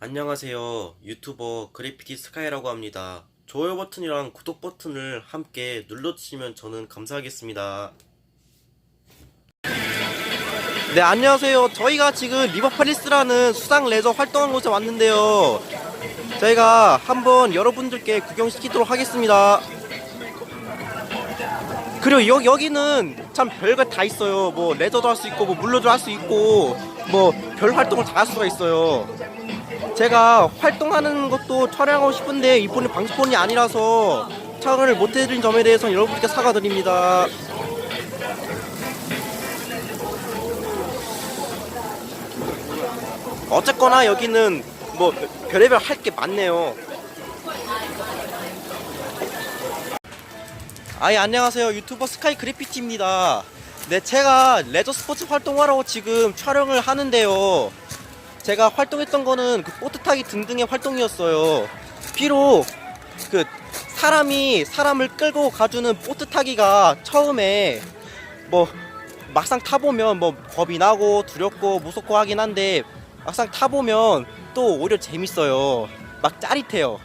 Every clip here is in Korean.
안녕하세요. 유튜버 그래피티 스카이라고 합니다. 좋아요 버튼이랑 구독 버튼을 함께 눌러주시면 저는 감사하겠습니다. 네, 안녕하세요. 저희가 지금 리버파리스라는 수상 레저 활동한 곳에 왔는데요. 저희가 한번 여러분들께 구경시키도록 하겠습니다. 그리고 여, 여기는 참 별거 다 있어요. 뭐 레저도 할 수 있고, 뭐 물로도 할 수 있고, 뭐 별 활동을 다 할 수가 있어요. 제가 활동하는 것도 촬영하고 싶은데 이번에 방송폰이 아니라서 촬영을 못해드린 점에 대해서 여러분께 사과드립니다. 어쨌거나 여기는 뭐 별의별 할 게 많네요. 아예 안녕하세요 유튜버 스카이 그래피티입니다. 네 제가 레저 스포츠 활동하러 지금 촬영을 하는데요. 제가 활동했던 거는 그 보트 타기 등등의 활동이었어요. 비록 그 사람이 사람을 끌고 가주는 보트 타기가 처음에 뭐 막상 타보면 뭐 겁이 나고 두렵고 무섭고 하긴 한데 막상 타보면 또 오히려 재밌어요. 막 짜릿해요.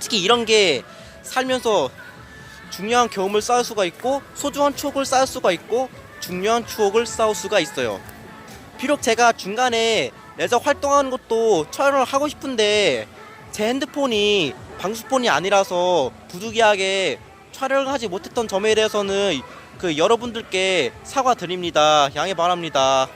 특히 이런 게 살면서 중요한 경험을 쌓을 수가 있고 소중한 추억을 쌓을 수가 있고 중요한 추억을 쌓을 수가 있어요. 비록 제가 중간에 레저 활동하는 것도 촬영을 하고 싶은데 제 핸드폰이 방수폰이 아니라서 부득이하게 촬영을 하지 못했던 점에 대해서는 그 여러분들께 사과드립니다. 양해 바랍니다.